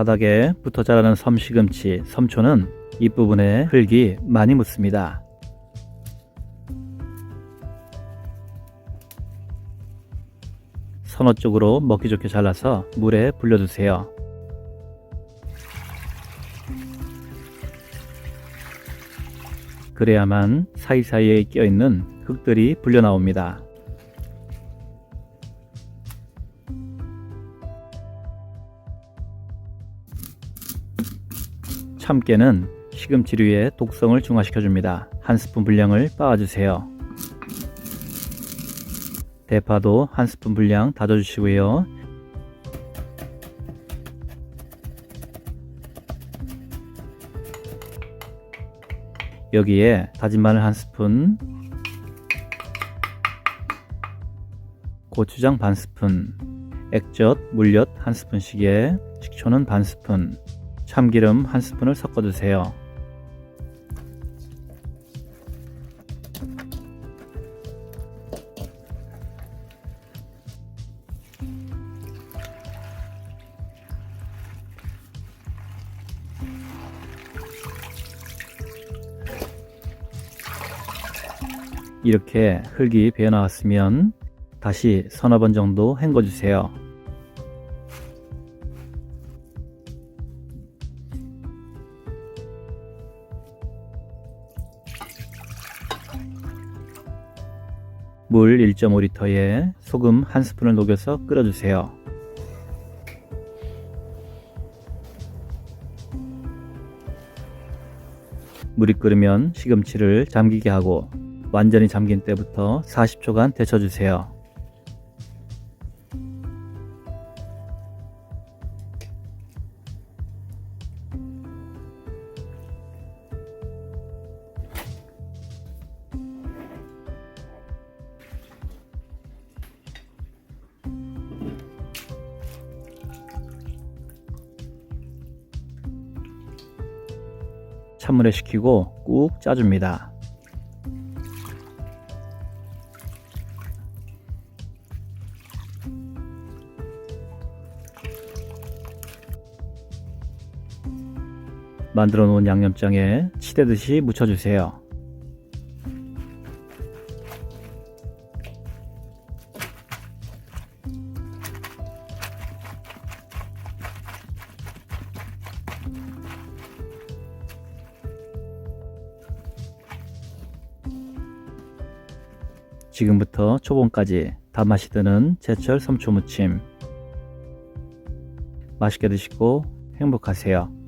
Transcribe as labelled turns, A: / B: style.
A: 바닥에 붙어 자라는 섬 시금치, 섬초는 잎부분에 흙이 많이 묻습니다. 선어 쪽으로 먹기 좋게 잘라서 물에 불려두세요. 그래야만 사이사이에 껴있는 흙들이 불려 나옵니다. 참깨는 시금치류의 독성을 중화시켜줍니다. 한 스푼 분량을 빻아주세요. 대파도 한 스푼 분량 다져주시고요. 여기에 다진 마늘 한 스푼, 고추장 반 스푼, 액젓, 물엿 한 스푼씩에 식초는 반 스푼, 참기름 한 스푼을 섞어 주세요. 이렇게 흙이 배어 나왔으면 다시 서너 번 정도 헹궈 주세요. 물 1.5리터에 소금 한 스푼을 녹여서 끓여주세요. 물이 끓으면 시금치를 잠기게 하고 완전히 잠긴 때부터 40초간 데쳐주세요. 찬물에 식히고 꾹 짜줍니다. 만들어 놓은 양념장에 치대듯이 묻혀주세요. 지금부터 초봄까지 단맛이 드는 제철 섬초무침 맛있게 드시고 행복하세요.